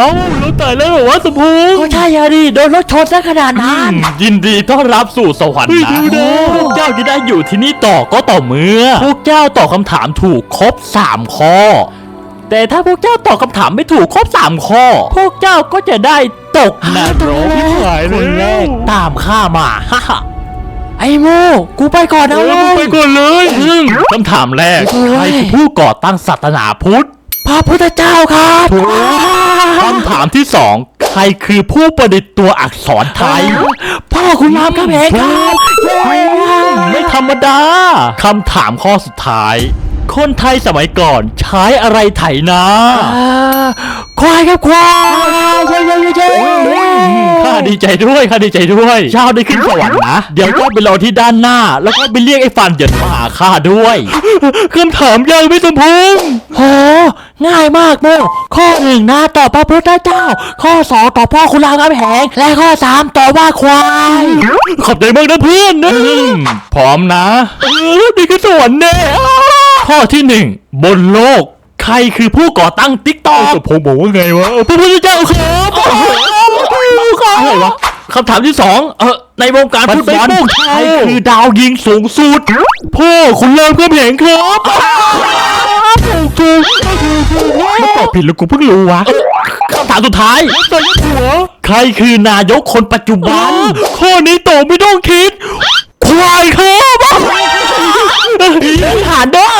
เอ้าเราตายแล้วเหรอวะสมพงษ์ก็ใช่อะดิโดนรถชนซะขนาดนั้นยินดีต้อนรับสู่สวรรค์นะ พวกเจ้าจะได้อยู่ที่นี่ต่อก็ต่อเมื่อ พวกเจ้าตอบคำถามถูกครบ 3 ข้อ แต่ถ้าพวกเจ้าตอบคำถามไม่ถูกครบ 3 ข้อ พวกเจ้าก็จะได้ตกนรกหายเลยคนแรกตามข้ามาฮ่าฮ่าไอ้โมกูไปก่อนนะเออเว้มึงยไปก่อนเลยคำถามแรก เฮ้ย ใครคือผู้ก่อตั้งศาสนาพุทธ พระพุทธเจ้าครับคำถามที่สองใครคือผู้ประดิษฐ์ตัวอักษรไทย พ่อคุณรามคำแหงครับไม่ธรรมดาคำถามข้อสุดท้าย คนไทยสมัยก่อนใช้อะไรไถนาอ่าควายครับควายเย้เย้เย้เย้ข้าดีใจด้วยข้าดีใจด้วยเจ้าได้ขึ้นสวรรค์นะ เดี๋ยวเจ้าไปรอที่ด้านหน้า แล้วก็ไปเรียกไอ้ฟันเหยินมาหาข้าด้วยคำถามยังไม่สมพงษ์โห ง่ายมากโมข้อหนึ่งนะตอบพระพุทธเจ้า ข้อสองตอบพ่อคุณรามคำแหงและข้อสามตอบว่าควายขอบใจมากนะเพื่อนนะพร้อมนะเออดีขึ้นสวรรค์แน่ข้อที่หนึ่งบนโลก ใครคือผู้ก่อตั้งติ๊กต็อกสมพงษ์บอกว่าไงวะพระพุทธเจ้าครับอะไรวะคำถามที่สองเออในวงการฟุตบอลใครคือดาวยิงสูงสุดพ่อคุณเริ่มก็เห็นครับ ผิดแล้วกูเพิ่งรู้วะคำถามสุดท้ายใส่หัว ใครคือนายกคนปัจจุบัน ข้อนี้ตอบไม่ต้องคิด ควายครับผ่านเด้อ